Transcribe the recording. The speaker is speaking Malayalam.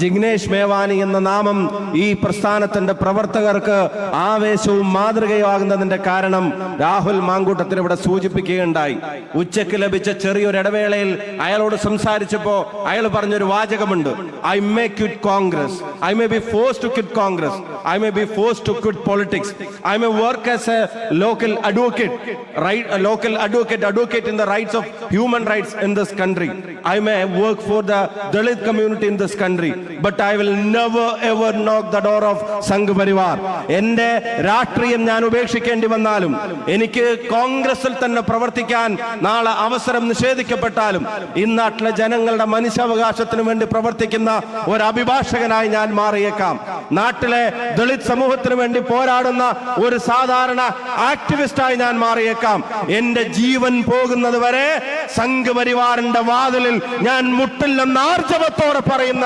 ജിഗ്നേഷ് മേവാനി എന്ന നാമം ഈ പ്രസ്ഥാനത്തിന്റെ പ്രവർത്തകർക്ക് ആവേശവും മാതൃകയാകുന്നതിന്റെ കാരണം രാഹുൽ മാങ്കൂട്ടത്തിന് ഇവിടെ സൂചിപ്പിക്കുകയുണ്ടായി. ഉച്ചയ്ക്ക് ലഭിച്ച ചെറിയൊരു ഇടവേളയിൽ അയാളോട് സംസാരിച്ചപ്പോ അയാൾ പറഞ്ഞൊരു വാചകമുണ്ട്. I may quit Congress I may be forced to quit Congress I may be forced to quit politics I may work as a local advocate right local advocate advocate in the rights of human rights in this country I may work for the Dalit community in this country but I will never ever knock the door of Sangh Parivar എന്റെ രാഷ്ട്രീയം ഞാൻ ഉപേക്ഷിക്കേണ്ടി വന്നാലും എനിക്ക് കോൺഗ്രസിൽ തന്നെ പ്രവർത്തിക്കാൻ നാളെ അവസരം നിഷേധിക്കപ്പെട്ടാലും ഈ നാട്ടിലെ ജനങ്ങളുടെ മനുഷ്യാവകാശത്തിന് വേണ്ടി പ്രവർത്തിക്കുന്ന ഒരു അഭിഭാഷകനായി ഞാൻ മാറിയേക്കാം. നാട്ടിലെ ദളിത് സമൂഹത്തിന് വേണ്ടി പോരാടുന്ന ഒരു സാധാരണ ആക്ടിവിസ്റ്റായി ഞാൻ മാറിയേക്കാം. എന്റെ ജീവൻ പോകുന്നത് വരെ സംഘ് പരിവാറിന്റെ വാതിലിൽ ഞാൻ മുട്ടില്ലെന്ന് ആർജവത്തോടെ പറയുന്ന